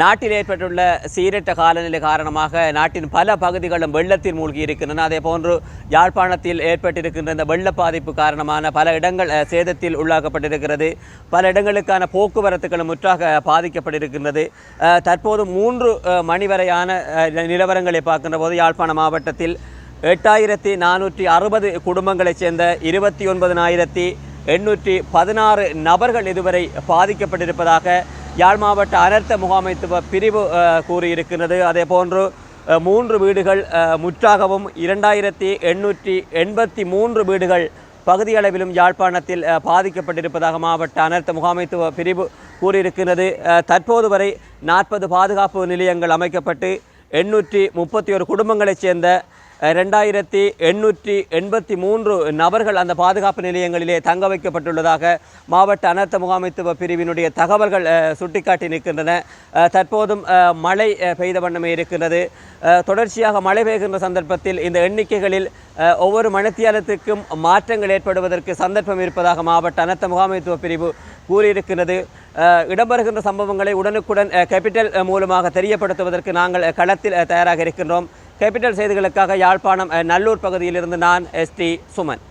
நாட்டில் ஏற்பட்டுள்ள சீரற்ற காலநிலை காரணமாக நாட்டின் பல பகுதிகளும் வெள்ளத்தில் மூழ்கி இருக்கின்றன. அதே போன்று யாழ்ப்பாணத்தில் ஏற்பட்டிருக்கின்ற இந்த வெள்ள பாதிப்பு காரணமான பல இடங்கள் சேதத்தில் உள்ளாக்கப்பட்டிருக்கிறது. பல இடங்களுக்கான போக்குவரத்துகளும் முற்றாக பாதிக்கப்பட்டிருக்கின்றது. தற்போது மூன்று மணி வரையான நிலவரங்களை பார்க்கின்ற போது யாழ்ப்பாண மாவட்டத்தில் எட்டாயிரத்தி நானூற்றி அறுபது குடும்பங்களைச் சேர்ந்த இருபத்தி ஒன்பதனாயிரத்தி எண்ணூற்றி பதினாறு நபர்கள் இதுவரை பாதிக்கப்பட்டிருப்பதாக யாழ் மாவட்ட அனர்த்த முகாமைத்துவ பிரிவு கூறியிருக்கிறது. அதே போன்று மூன்று வீடுகள் முற்றாகவும் இரண்டாயிரத்தி எண்ணூற்றி எண்பத்தி மூன்று வீடுகள் பகுதியளவிலும் யாழ்ப்பாணத்தில் பாதிக்கப்பட்டிருப்பதாக மாவட்ட அனர்த்த முகாமைத்துவ பிரிவு கூறியிருக்கிறது. தற்போது வரை நாற்பது பாதுகாப்பு நிலையங்கள் அமைக்கப்பட்டு எண்ணூற்றி முப்பத்தி ஒரு குடும்பங்களைச் சேர்ந்த ரெண்டாயிரத்தி எண்ணூற்றி எண்பத்தி மூன்று நபர்கள் அந்த பாதுகாப்பு நிலையங்களிலே தங்க வைக்கப்பட்டுள்ளதாக மாவட்ட அனர்த்த முகாமைத்துவ பிரிவினுடைய தகவல்கள் சுட்டிக்காட்டி நிற்கின்றன. தற்போதும் மழை பெய்த வண்ணமே இருக்கின்றது. தொடர்ச்சியாக மழை பெய்கின்ற சந்தர்ப்பத்தில் இந்த எண்ணிக்கைகளில் ஒவ்வொரு மணித்தியாலத்துக்கும் மாற்றங்கள் ஏற்படுவதற்கு சந்தர்ப்பம் இருப்பதாக மாவட்ட அனர்த்த முகாமைத்துவ பிரிவு கூறியிருக்கிறது இடம்பெறுகின்ற சம்பவங்களை உடனுக்குடன் கேபிட்டல் மூலமாக தெரியப்படுத்துவதற்கு நாங்கள் களத்தில் தயாராக இருக்கின்றோம். கேபிட்டல் செய்திகளுக்காக யாழ்ப்பாணம் நல்லூர் பகுதியிலிருந்து நான் எஸ்டி சுமன்.